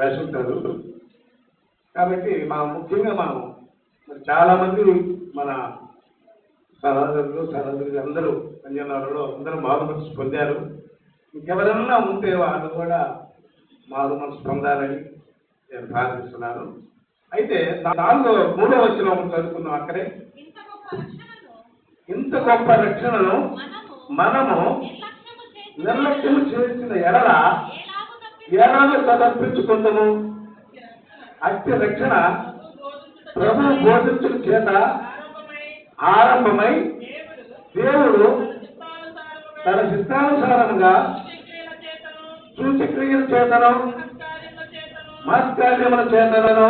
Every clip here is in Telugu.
రాసుంటారు కాబట్టి మా ముఖ్యంగా మనం మరి చాలా మంది మన సహోదరులు సహోదరులు అందరూ పంజాబ్ అందరూ మారు మనసు పొందారు. ఇంకెవరన్నా ఉంటే వాళ్ళు కూడా మారు మనసు పొందాలని నేను ప్రార్థిస్తున్నాను. అయితే నాలుగో మూడో వచ్చిన చదువుకున్నాం అక్కడే. ఇంత గొప్ప రక్షణను మనము నిర్లక్ష్యం చేసిన ఎడల ఏలాగు సమర్పించుకుందాము ఎలాగో రక్షణ ప్రభు బోధించుట చేత ఆరంభమై దేవుడు తన చిత్తానుసారంగా సూచక్రియల చేతను మహత్కార్యముల చేతనను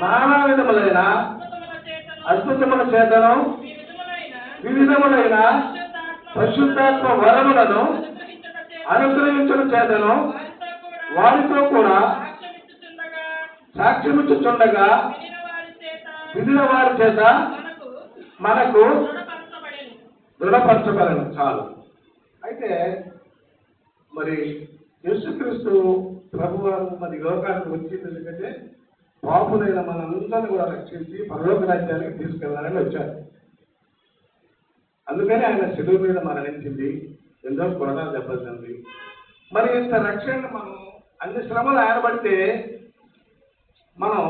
నానా విధములైన అద్భుతముల చేతను వివిధములైన పరిశుద్ధాత్మ వరములను అనుగ్రహించడం చేతను. వారితో కూడా సాక్ష్యమిచ్చుచుండగా విధిన వారి చేత మనకు దృఢపరచగలను చాలు. అయితే మరి యేసుక్రీస్తు ప్రభువారు మరి లోకానికి వచ్చింది ఎందుకంటే పాపులైన మనందరినీ కూడా రక్షించి పరలోక రాజ్యానికి తీసుకెళ్ళాలని వచ్చారు. అందుకని ఆయన సెలవు మీద మరణించింది. ఎంతో కొరడా దెబ్బతింది మరి ఇంత రక్షణ మనం అన్ని శ్రమలు ఆయన పడితే మనం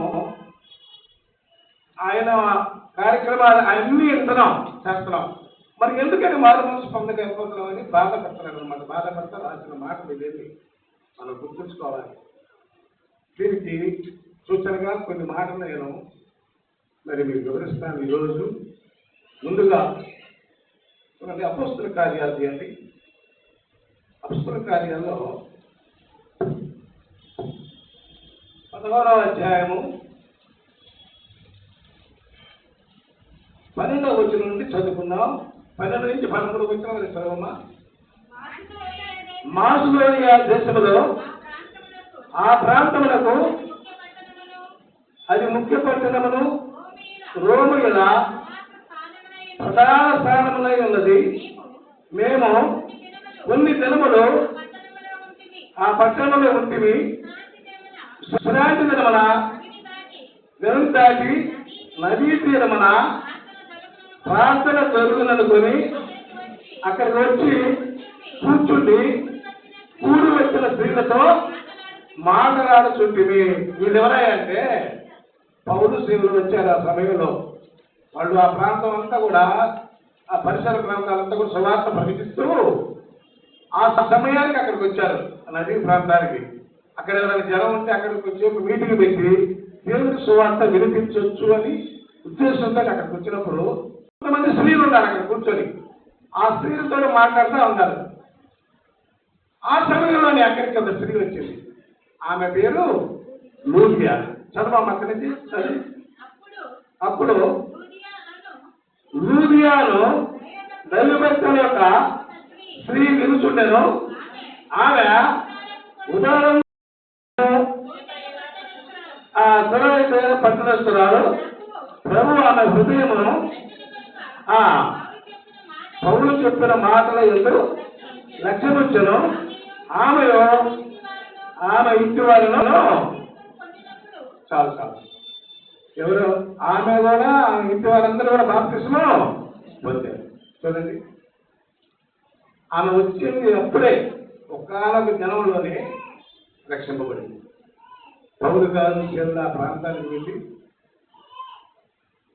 ఆయన కార్యక్రమాలు అన్ని వింటున్నాం చేస్తున్నాం. మరి ఎందుకని మారు మనసు పొందకపోతున్నాం అని బాధపడుతున్నాడు అనమాట బాధపడతా రాసిన మాటలు ఇదేమి మనం గుర్తుంచుకోవాలి. దీనికి సూచనగా కొన్ని మాటలు నేను మరి మీకు వివరిస్తాను. ఈరోజు ముందుగా చూడండి అపస్తుల కార్యాలు తీయండి అపస్తుల కార్యాల్లో పదహారవ అధ్యాయము పన్నెండవ వచ్చిన నుండి చదువుకున్నాం పన్నెండు నుంచి పదమూడు వచ్చిన వరకు చదవమ్మా మాసులోనియా దేశంలో ఆ ప్రాంతములకు అది ముఖ్య పట్టణమును రోమిల ప్రధాన స్థానములై ఉన్నది. మేము కొన్ని దినములు ఆ పట్టణంలో ఉంటివి. సురాంతి దినమున వెనుక దాటి నదీ తీరమున ప్రార్థన జరుగుననుకొని అక్కడికి వచ్చి కూర్చుండి కూడి వచ్చిన స్త్రీలతో మాట్లాడుచుంటివి వీళ్ళు ఎవరయ్యంటే పౌరు స్త్రీలు వచ్చారు ఆ సమయంలో. వాళ్ళు ఆ ప్రాంతం అంతా కూడా ఆ పరిసర ప్రాంతాలంతా కూడా సువార్త ప్రకటిస్తూ ఆ సమయానికి అక్కడికి వచ్చారు నదీ ప్రాంతానికి. అక్కడ ఎవరైనా జనం ఉంటే అక్కడికి వచ్చి ఒక మీటింగ్ పెట్టి దేవుడి సువార్త వినిపించవచ్చు అని ఉద్దేశంతో అక్కడికి వచ్చినప్పుడు కొంతమంది స్త్రీలు ఉన్నారు అక్కడ కూర్చొని. ఆ స్త్రీలతో మాట్లాడుతూ ఉన్నారు. ఆ సమయంలోనే అక్కడికి ఒక స్త్రీ వచ్చింది. ఆమె పేరు చదవమ్మ అక్కడి నుంచి చదివి. అప్పుడు లూదియాను దైవభక్తుల యొక్క స్త్రీ వినుచుండెను. ఆమె ఉదాహరణ ఆ సురవైతే పట్టణస్తురాలు ప్రభు ఆమె హృదయమును ఆ పౌరులు చెప్పిన మాటల ఎందుకు లక్ష్యముచ్చను ఆమె ఆమె ఇంటి వారిను చాలు చాలు. ఎవరు? ఆమె కూడా ఆమె ఇంటి వారందరూ కూడా బాప్తిస్మం పొందారు. చూడండి. ఆమె వచ్చింది అప్పుడే ఒకనొక జనంలోనే రక్షింపబడింది. పౌరు గారు చెందిన ఆ ప్రాంతానికి వెళ్ళి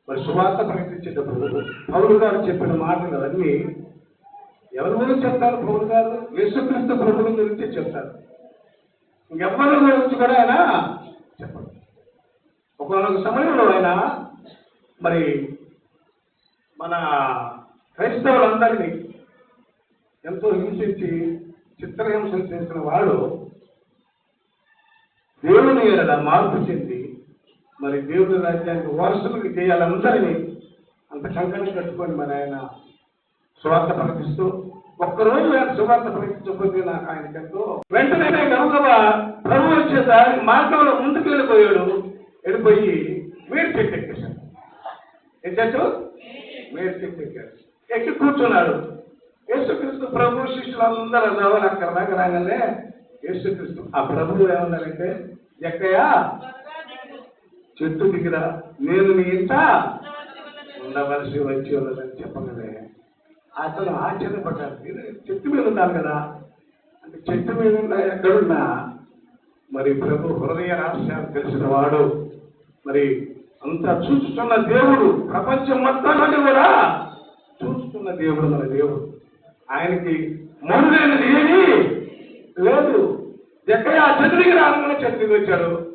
మరి సువార్త ప్రకటించేటప్పుడు పౌరు గారు చెప్పిన మాటలు అన్నీ ఎవరి గురించి చెప్తారు పౌరు గారు? యేసుక్రీస్తు ప్రభుల గురించి చెప్తారు. ఇంకెవ్వరి గురించి కూడా ఆయన చెప్పరు. ఒకనొక సమయంలో ఆయన మరి మన క్రైస్తవులందరినీ ఎంతో హింసించి చిత్రహింసలు చేసిన వాడు దేవుని ఎడల మార్పు చెంది మరి దేవుని రాజ్యానికి వారసులకు చేయాలందరినీ అంత కంకణం కట్టుకొని మరి ఆయన సువార్త ప్రకటిస్తూ ఒక్కరోజు ఆయన సువార్త ప్రకటించకపోతే నాకు ఆయనకి ఎంతో వెంటనే గౌరవ ప్రభు వచ్చే మార్గంలో ముందుకు వెళ్ళిపోయాడు వెళ్ళిపోయి మీరు చెట్టు ఎక్కేశాడు. ఏం చెట్టు మీరు చెట్టు ఎక్కాడు. ఎక్కి కూర్చున్నాడు. యేసుక్రీస్తు ప్రభు శిష్యులందరూ చదవాలి అక్కడ దాకా రాగానే యేసుక్రీస్తు. ఆ ప్రభువు ఏమన్నారంటే ఎక్కయా చెట్టు దిగిరా నేను నీ ఇంట ఉండవలసి వచ్చి ఉన్నదని చెప్పగలే అతను ఆశ్చర్యపడ్డాడు. నేను చెట్టు మీద ఉన్నాను కదా. అంటే చెట్టు మీద ఉన్నా ఎక్కడున్నా? మరి ప్రభు హృదయ రహస్యాలు తెలిసిన వాడు. మరి అంతా చూస్తున్న దేవుడు ప్రపంచం మొత్తాన్ని కూడా చూస్తున్న దేవుడు మన దేవుడు. ఆయనకి మొదలైనది ఏమీ లేదు. ఎక్కడ ఆ చెట్టు దగ్గర వచ్చాడు.